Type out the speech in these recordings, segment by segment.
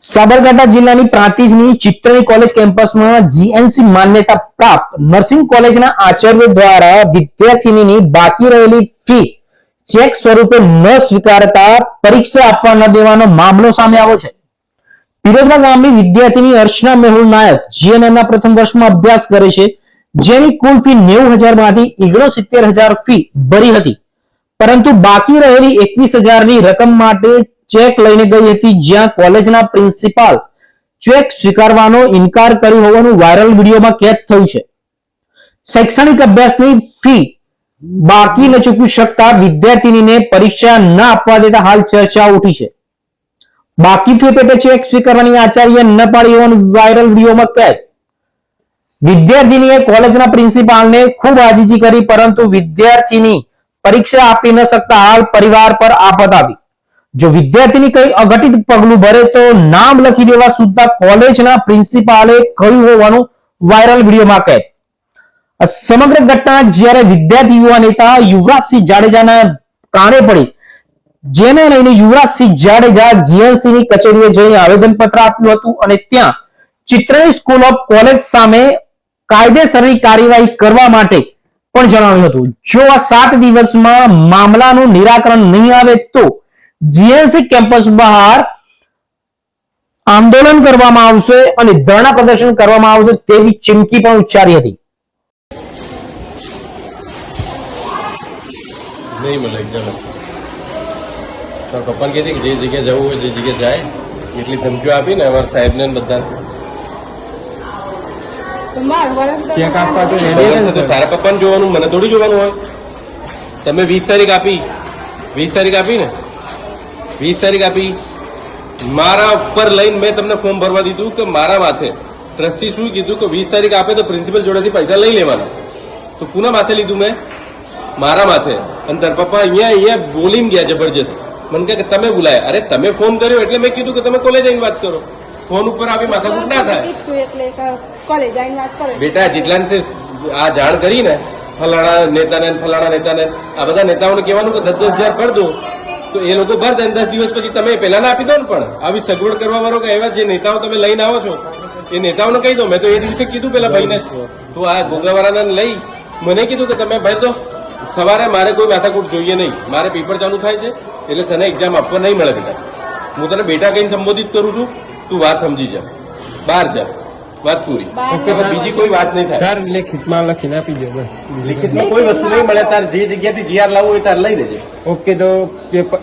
સાબરકાંઠા જિલ્લાની પ્રાંતિજની ચિત્રની કોલેજ કેમ્પસમાં જીએનસી માન્યતા પ્રાપ્ત નર્સિંગ કોલેજના આચાર્ય દ્વારા વિદ્યાર્થીની બાકી રહેલી ફી ચેક સ્વરૂપે ન સ્વીકારતા પરીક્ષા આપવા ન દેવાનો મામલો સામે આવ્યો છે. પિરોજના ગામની વિદ્યાર્થીની અર્ચના મેહુલ નાયક જીએનએમના પ્રથમ વર્ષમાં અભ્યાસ કરે છે, જેની કુલ ફી નેવું હજારમાંથી ઓગણસિત્તેર હજાર ફી ભરી હતી. પરંતુ બાકી રહેલી એકવીસ હજારની રકમ માટે ચેક લઈને ગઈ હતી જ્યાં કોલેજના પ્રિન્સિપાલ ચેક સ્વીકારવાનો ઇનકાર કર્યો હોવાનું વાયરલ વિડીયોમાં કેદ થયું છે. શૈક્ષણિક અભ્યાસની ફી બાકી ન ચૂકવી શકતા વિદ્યાર્થીનીને પરીક્ષા ન આપવા દેતા હાલ ચર્ચા ઉઠી છે. બાકી ફી પેટે ચેક સ્વીકારવાની આચાર્ય ન પાડી હોવાનું વાયરલ વિડીયોમાં કેદ. વિદ્યાર્થીનીએ કોલેજના પ્રિન્સિપાલને ખૂબ આજીજી કરી, પરંતુ વિદ્યાર્થીની પરીક્ષા આપી ન શકતા હાલ પરિવાર પર આફત આવી. જો વિદ્યાર્થીની કઈ અઘટિત પગલું ભરે તો નામ લખી દેવા સુદ્ધા કોલેજના પ્રિન્સિપાલે કહ્યું હોવાનું વાયરલ વિડીયોમાં કહે. સમગ્ર ઘટના જ્યારે વિદ્યાર્થી યુવા નેતા યુવરાજસિંહ જાડેજાના કાને પડી, જેને લઈને યુવરાજસિંહ જાડેજા જીએનસી ની કચેરીએ જઈ આવેદનપત્ર આપ્યું હતું અને ત્યાં ચિત્રની સ્કૂલ ઓફ કોલેજ સામે કાયદેસરની કાર્યવાહી કરવા માટે પણ જણાવ્યું હતું. જો આ સાત દિવસમાં મામલાનું નિરાકરણ નહીં આવે તો જીએનસી કેમ્પસ બહાર આંદોલન કરવામાં આવશે અને ધરણા પ્રદર્શન કરવામાં આવશે તેવી ચીમકી પણ ઉચ્ચારી હતી. નહીં મળે તો પપ્પાને કહે કે જે જગ્યાએ જવું હોય જે જગ્યાએ જાય એટલી ધમકીઓ આપીને અમારા સાહેબને બધા ચેક આપવા તો તારા પપ્પાને જોવાનું મને થોડી જોવાનું હોય. તમે વીસ તારીખ આપી. વીસ તારીખ આપી ને? વીસ તારીખ આપી. મારા ઉપર લઈને મેં તમને ફોર્મ ભરવા દીધું કે મારા માથે. ટ્રસ્ટી શું કીધું કે વીસ તારીખ આપે તો પ્રિન્સિપલ જોડેથી પૈસા લઈ લેવાના. તો કુના માથે લીધું મેં? મારા માથે. અને તાર પપ્પા અહીંયા અહીંયા બોલીને ગયા જબરજસ્ત. મને કે તમે બોલાય. અરે તમે ફોન કર્યો એટલે મેં કીધું કે તમે કોલેજ આવીને વાત કરો. ફોન ઉપર આવી માથાકૂટ ના થાય. બેટા જેટલા આ જાણ કરી ને, ફલાણા નેતાને ફલાણા નેતાને, આ બધા નેતાઓને કહેવાનું કે દસ દસ હજાર ભર દો. તો એ લોકો ભર દે દસ દિવસ પછી તમે પહેલા ના આપી દો ને પણ. આવી સગવડ કરવા વાળો કે એવા જે નેતાઓ તમે લઈને આવો છો, એ નેતાઓને કહી દો. મેં તો એ દિવસે કીધું પેલા ભાઈને જ. તો આ ગોગાવાળાને લઈ. મને કીધું કે તમે ભાઈ તો સવારે મારે કોઈ માથાકૂટ જોઈએ નહીં. મારે પેપર ચાલુ થાય છે, એટલે તને એક્ઝામ આપવા નહીં મળે બેટા. હું તને બેટા કહીને સંબોધિત કરું છું. તું વાત સમજી જા. બહાર જા. વાત પૂરી. બીજી કોઈ વાત નહીં થાય. સર લેખિતમાં લખીને આપી દો બસ. લેખિતમાં કોઈ વસ્તુ નહીં મળે તાર જે જગ્યાથી જીઆર લાવવું હોય તાર લઈ દેજે. ઓકે તો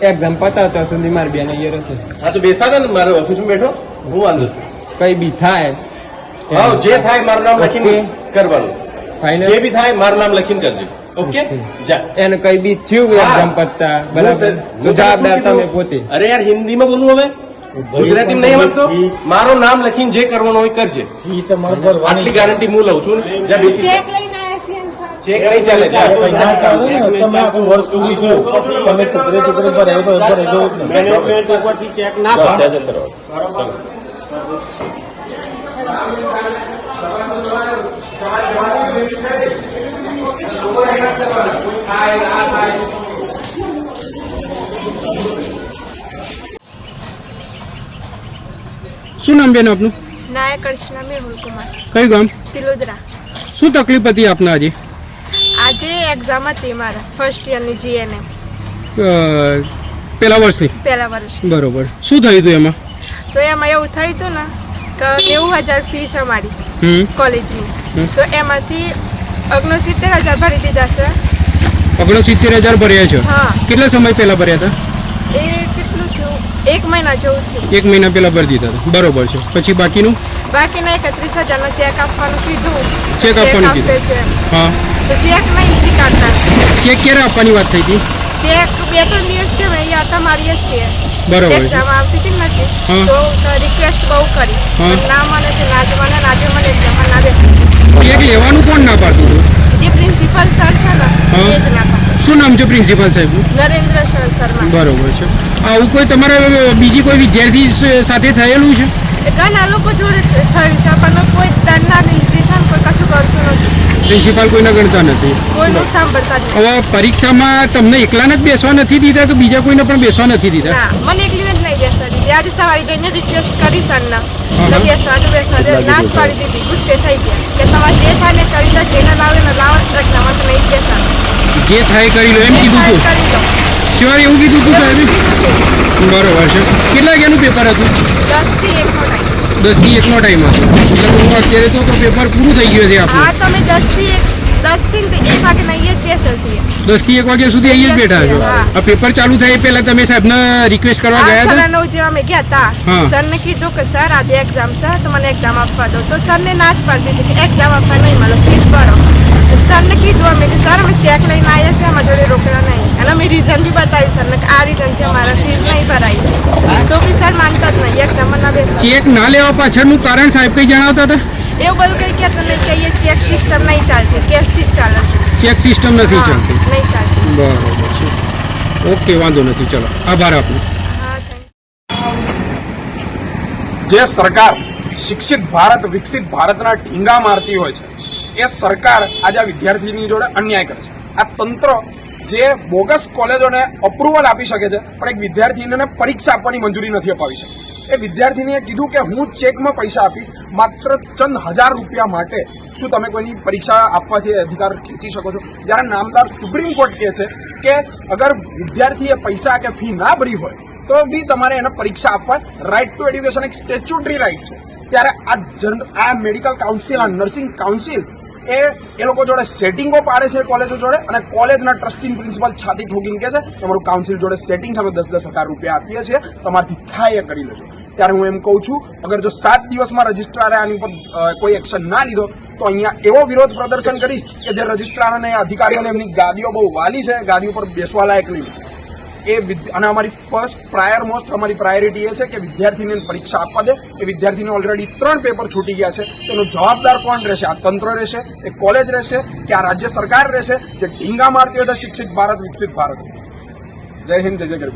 એક્ઝામ પતાવતા સુધી મારે બેન અહીંયા હશે હા તો બેસાડે ને મારે ઓફિસમાં બેઠો. હું વાંધો છું. કઈ બી થાય હા જે થાય મારું નામ લખીને કરવાનું. ફાઇનલ જે બી થાય મારું નામ લખીને કરજે. ઓકે? જા. એને કઈ બી થયું એક્ઝામ પતતા બરાબર? તો જવાબદાર તમે પોતે. અરે યાર હિન્દીમાં બોલું હવે? ગુજરાતી નહીં સમજતો મારું નામ લખીને જે કરવાનું હોય કરજે. આટલી ગેરંટી હું લઉં છું ને. જા બેસી ચેક લઈને આવ્યા છીએ ને સર ચેક નહીં ચાલે પૈસા ચાલે તમે આખું વર્ષ સુધી છો. તમે ટુકડે ટુકડે પર આવ્યો તો અત્યારે જવું મેનેજમેન્ટ ઉપરથી ચેક ના પાડે. ત્યાં જતો રહો. ચાલો. શું નામ બેન આપનું? નાયક અર્ચના મેહુલ કુમાર કયું ગામ? તિલોદરા. શું તકલીફ હતી આપને આજે? આજે એક્ઝામ હતી મારા ફર્સ્ટ યરની જીએનએમ પેલા વર્ષની? પહેલા વર્ષ બરોબર. શું થયું હતું એમાં? તો એમાં એવું થયું હતું ને કે નેવું હજાર ફી છે મારી કોલેજની. તો એમાંથી ઓગણસિત્તેર હજાર ભરી દીધા છે. ઓગણસિત્તેર હજાર ભર્યા છે? હા. કેટલા સમય પહેલા ભર્યા હતા? એ એક મહિના જેવું થયું. એક મહિના પહેલા ભરી દીધા હતા. બરોબર છે. પછી બાકીનું? બાકીના એકત્રીસ હજારનો ચેક આપવાનું કીધું. ચેક આપવાનું આપે કીધું. હા. તો ચેક નહીં સ્વીકારતા. ચેક ક્યારે આપવાની વાત થઈ હતી? ચેક બે ત્રણ દિવસ થયો અહીંયા હતા મારીએ છીએ બરોબર એક્ઝામ આવતી હતી નથી તો રિક્વેસ્ટ બહુ કરી. પણ ના મને તે ના જ મને એક્ઝામમાં ના બેસી ચેક લેવાનું કોણ ના પાડતું હતું? જે પ્રિન્સિપલ સર છે ને એ જ ના શું નામ છે પ્રિન્સિપાલ સાહેબ? નરેન્દ્ર સર શર્મા. બરોબર છે. આવું કોઈ તમારા બીજી કોઈ વિદ્યાર્થી સાથે થયેલું છે? એ ઘણા લોકો જોડે થયું છે પણ કોઈ દંડના નિર્દેશન કોઈ કશું કરતું નથી. પ્રિન્સિપાલ કોઈના ગણતા નથી. કોઈનું સાંભળતા જ હવે પરીક્ષામાં તમને એકલાને જ બેસવા નથી દીધા તો બીજા કોઈને પણ બેસવા નથી દીધા? મને એકલીને જ નહીં બેસવા દીધી. આજે સવારે જઈને રિક્વેસ્ટ કરી સરના. તો બેસવા તો બેસવા દે. ના જ પાડી દીધી. ગુસ્સે થઈ ગયા. કે તમારે જે થાય ને કરી દો. જેને લાવે ને લાવો. એક્ઝામ તો નહીં બેસવાનું જે થાય કરી લો એમ કીધું થાય તું. કરી એવું કીધું તું સાહેબ? બરોબર છે. કેટલા વાગ્યાનું પેપર હતું? દસથી એકનો ટાઈમ હતો. અત્યારે તો પેપર પૂરું થઈ ગયું છે આપણું. તો અમે દસથી એક દસથી ને વાગ્યા સુધી અહીંયા જ બેઠા છો. આ પેપર ચાલુ થાય પહેલા તમે સાહેબને રિક્વેસ્ટ કરવા ગયા હતા? નવ જેવા અમે ગયા હતા. કીધું કે સર આજે એક્ઝામ છે તો મને એક્ઝામ આપવા દો. તો સરને ના જ પાડી દીધી કે એક્ઝામ આપવા નહીં મળે ફીસ ભરો. સરને કીધું અમે કે સર અમે ચેક લઈને આવ્યા છીએ અમારા જોડે રોકડા નહીં. અને અમે રીઝન બી બતાવ્યું સરને કે આ રીઝનથી અમારા ફીસ નહીં ભરાઈ તો બી સર માનતા જ નહીં એક્ઝામમાં ના બેસો ચેક ના લેવા પાછળનું કારણ સાહેબ કંઈ જણાવતા હતા? એવું બધું કંઈ કહેતા નહીં કે અહીંયા ચેક સિસ્ટમ નહીં ચાલતી કેશથી જ ચાલે છે. ચેક સિસ્ટમ નથી ચાલતી. નહીં ચાલતી. બરોબર છે. ઓકે વાંધો નથી ચલો. આભાર આપનો. જે સરકાર શિક્ષિત ભારત વિકસિત ભારતના ઢીંગા મારતી હોય છે એ સરકાર આજે આ વિદ્યાર્થીની જોડે અન્યાય કરે છે. આ તંત્ર જે બોગસ કોલેજોને અપ્રુવલ આપી શકે છે, પણ એક વિદ્યાર્થીને પરીક્ષા આપવાની મંજૂરી નથી અપાવી શકતી એ વિદ્યાર્થીનીએ કીધું કે હું ચેકમાં પૈસા આપીશ, માત્ર ચંદ હજાર રૂપિયા માટે. શું તમે કોઈની પરીક્ષા આપવાથી અધિકાર ખેંચી શકો છો? જ્યારે નામદાર સુપ્રીમ કોર્ટ કહે છે કે અગર વિદ્યાર્થીએ પૈસા કે ફી ના ભરી હોય, તો બી તમારે એને પરીક્ષા આપવા રાઇટ ટુ એડ્યુકેશન એક સ્ટેચ્યુટરી રાઇટ છે. ત્યારે આ જન, આ મેડિકલ કાઉન્સિલ આ નર્સિંગ કાઉન્સિલ એ એ લોકો જોડે સેટિંગો પાડે છે કોલેજો જોડે અને કોલેજના ટ્રસ્ટિંગ પ્રિન્સિપલ છાતી ઠોકીને કહે છે તમારું કાઉન્સિલ જોડે સેટિંગ અમે દસ દસ હજાર રૂપિયા આપીએ છીએ, તમારથી થાય એ કરી લેજો. ત્યારે હું એમ કહું છું, અગર જો સાત દિવસમાં રજિસ્ટ્રારે આની ઉપર કોઈ એક્શન ના લીધો, તો અહીંયા એવો વિરોધ પ્રદર્શન કરીશ કે જે રજિસ્ટ્રાર અને અધિકારીઓને એમની ગાદીઓ બહુ વાલી છે, ગાદી ઉપર બેસવા લાયક નહીં. એ અને અમારી ફર્સ્ટ પ્રાયર મોસ્ટ અમારી પ્રાયોરિટી એ છે કે વિદ્યાર્થીને પરીક્ષા આપવા દે. એ વિદ્યાર્થીને ઓલરેડી ત્રણ પેપર છૂટી ગયા છે. તેનો જવાબદાર કોણ રહેશે? આ તંત્ર રહેશે, એ કોલેજ રહેશે કે આ રાજ્ય સરકાર રહેશે? જે ઢીંગા મારતી હોય તો શિક્ષિત ભારત, વિકસિત ભારત. જય હિન્દ, જય જય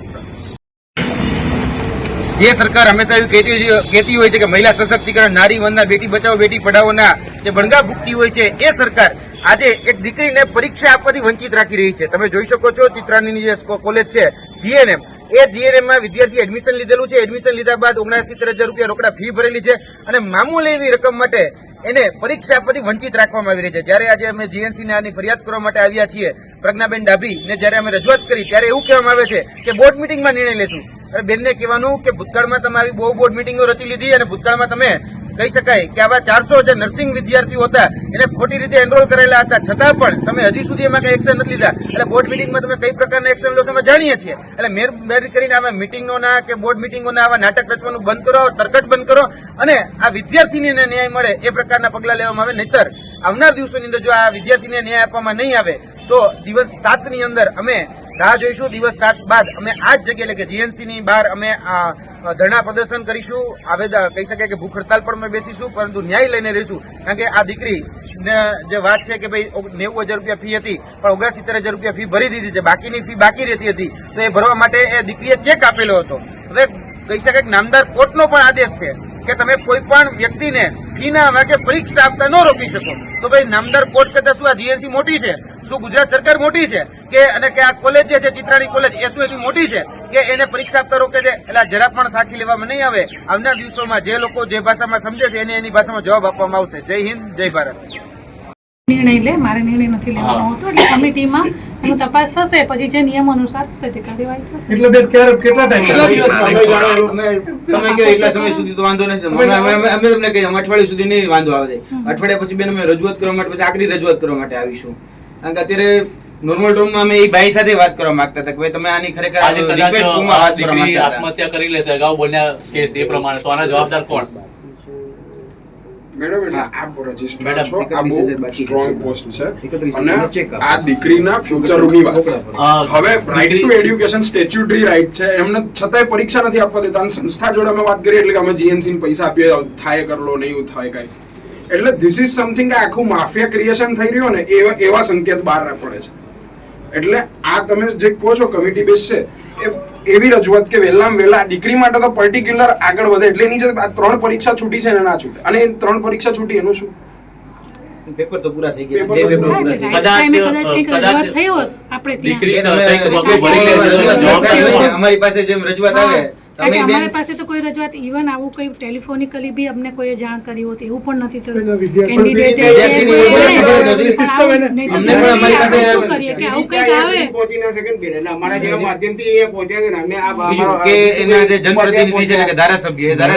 જે સરકાર હંમેશા એવું કહેતી કહેતી હોય છે કે મહિલા સશક્તિકરણ, નારી વંદના, બેટી બચાવો, બેટી પઢાઓના જે બણગા ભૂકતી હોય છે, એ સરકાર આજે એક દીકરીને પરીક્ષા આપવાથી વંચિત રાખી રહી છે. તમે જોઈ શકો છો ચિત્રાની જે કોલેજ છે, જીએનએમ. એ જીએનએમમાં વિદ્યાર્થી એડમિશન લીધેલું છે. એડમિશન લીધા બાદ ઓગણસિત્તેર હજાર રૂપિયા રોકડા ફી ભરેલી છે અને મામૂલી રકમ માટે એને પરીક્ષા આપવાથી વંચિત રાખવામાં આવી રહી છે. જ્યારે આજે અમે જીએનસીને આની ફરિયાદ કરવા માટે આવ્યા છીએ, પ્રજ્ઞાબેન ડાભીને જ્યારે અમે રજૂઆત કરી, ત્યારે એવું કહેવામાં આવે છે કે બોર્ડ મિટિંગમાં નિર્ણય લેશું. અરે બેનને કહેવાનું કે ભૂતકાળમાં તમે આવી બહુ બોર્ડ મિટિંગો રચી લીધી અને ભૂતકાળમાં તમે કહી શકાય કે આવા ચારસો જે નર્સિંગ વિદ્યાર્થીઓ હતા, એને ખોટી રીતે એનરોલ કરેલા હતા. છતાં પણ તમે હજી સુધી એમાં કઈ એક્શન નથી લીધા. એટલે બોર્ડ મિટિંગમાં તમે કઈ પ્રકારના એક્શન લો અમે જાણીએ છીએ. એટલે મહેરબાની કરીને આવા મિટિંગોના કે બોર્ડ મિટિંગોના આવા નાટક રચવાનું બંધ કરો, તરકટ બંધ કરો અને આ વિદ્યાર્થીને ન્યાય મળે એ પ્રકારના પગલા લેવામાં આવે. નહીતર આવનાર દિવસોની અંદર જો આ વિદ્યાર્થીને ન્યાય આપવામાં નહીં આવે, તો દિવસ સાતની અંદર અમે રાહ જોઈશું. દિવસ સાત બાદ અમે આ જ જગ્યાએ કે જીએનસી ની બહાર અમે ધરણા પ્રદર્શન કરીશું. આવેદન, કહી શકાય કે ભૂખ હડતાલ પણ અમે બેસીશું, પરંતુ ન્યાય લઈને રહીશું. કારણ કે આ દીકરી જે વાત છે કે ભાઈ નેવું હજાર રૂપિયા ફી હતી, પણ ઓગણસિત્તેર હજાર રૂપિયા ફી ભરી દીધી છે. બાકીની ફી બાકી રહેતી હતી. તો એ ભરવા માટે એ દીકરીએ ચેક આપેલો હતો. હવે કહી શકાય કે નામદાર કોર્ટનો પણ આદેશ છે કે તમે કોઈ પણ વ્યક્તિને ફી ના વાગે પરીક્ષા આપતા ન રોકી શકો. તો ભાઈ, નામદાર કોર્ટ કરતા શું આ જીએનસી મોટી છે? શું ગુજરાત સરકાર મોટી છે? કે અને કે આ કોલેજ જે છે ચિત્રાણી કોલેજ એ શું એટલી મોટી છે? કે એને પરીક્ષા આપતા રોકે છે? એટલે જરા પણ સાખી લેવામાં નહીં આવે. આવનાર દિવસોમાં જે લોકો જે ભાષામાં સમજે છે એને એની ભાષામાં જવાબ આપવામાં આવશે. જય હિન્દ જય ભારત. નિર્ણય લે મારે નિર્ણય નથી લેવાનો હતો. એટલે કમિટીમાં એનું તપાસ થશે પછી જે નિયમ અનુસાર થશે તે કાર્યવાહી થશે. એટલે બેન ક્યારે કેટલા ટાઈમ તમે કે એટલા સમય સુધી તો વાંધો નથી. અમે અમે- અમે- અમે તમને કહીએ અઠવાડિયા સુધી નહીં વાંધો આવે. અઠવાડિયા પછી બેન અમે રજૂઆત કરવા માટે પછી આખરી રજૂઆત કરવા માટે આવીશું. કારણ કે અત્યારે નોર્મલ ટોનમાં અમે એ ભાઈ સાથે વાત કરવા માંગતા હતા કે ભાઈ તમે આની ખરેખર આજે રિક્વેસ્ટ આ વાત કરવા માંગતા આત્મહત્યા કરી લેશે અગાઉ બન્યા કેસ એ પ્રમાણે. તો આના જવાબદાર કોણ? મેડમ એટલે આપ રજિસ્ટર છો આ બહુ સ્ટ્રોંગ પોસ્ટ છે. અને આ દીકરીના ફ્યુચરની વાત. હવે right to education statutory right છે. એમને છતાંય પરીક્ષા નથી આપવા દેતા. અને સંસ્થા જોડે અમે વાત કરીએ એટલે કે અમે જીએનસી ને પૈસા આપીએ થાય કરલો નહીં થાય કઈ. એટલે ધીસ ઇઝ સમથિંગ આખું માફિયા ક્રિએશન થઈ રહ્યું ને એવા એવા સંકેત બહાર પડે છે. એટલે આ તમે જે કહો છો કમિટી બેસ છે એ એવી રજૂઆત કે વહેલામાં વહેલા દીકરી માટે તો પર્ટિક્યુલર આગળ વધે એટલે એની જે આ ત્રણ પરીક્ષા છૂટી છે ને ના છૂટે. અને એ ત્રણ પરીક્ષા છૂટી એનું શું? પેપર તો પૂરા થઈ ગયા. કદાચ, દીકરી. અમારી પાસે જેમ રજૂઆત આવે બેન અમારી પાસે તો કોઈ રજૂઆત ઇવન આવું કોઈ ટેલિફોનિકલી બી અમને કોઈ જાણ કરી હોતી એવું પણ નથી થયું. કેન્ડિડેટ વિદ્યાર્થીની system એને- અમને પણ અમારી પાસે શું કરીએ? કે આવું કંઈક આવે? પહોંચી ના શકે ને બેન એટલે અમારા જેવા માધ્યમથી અહીંયા પહોંચ્યા ને આ બીજું એના જે જનપ્રતિનિધિ છે એટલે કે ધારાસભ્ય એ ધારાસભ્ય